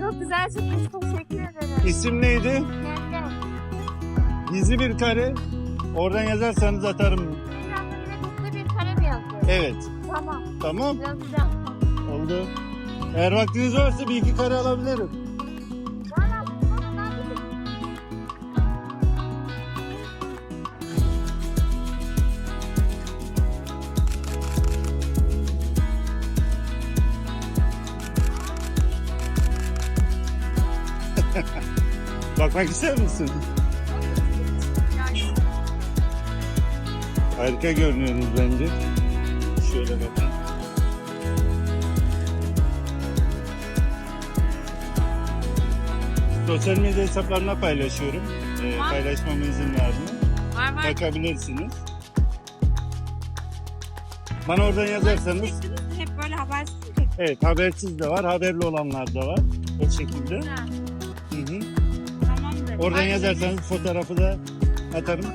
çok güzel çıkmış. Teşekkür ederim. İsim neydi? Yenge. Gizli bir kare. Oradan yazarsanız atarım. Hızlı bir kare mi yazıyor? Evet. Tamam. Tamam. Yazacağım. Oldu. Eğer vaktiniz varsa bir iki kare alabilirim. Bakmak ister misin? Harika görünüyorsunuz bence. Şöyle bakın. Sosyal medya hesaplarına paylaşıyorum. Ee, Var. paylaşmama izin var mı? Var var. Bakabilirsiniz. Bana oradan yazarsanız? Hep böyle habersiz mi evet habersiz de var, haberli olanlar da var. O şekilde. çektiniz? Oradan Ay, yazarsanız fotoğrafı da atarım.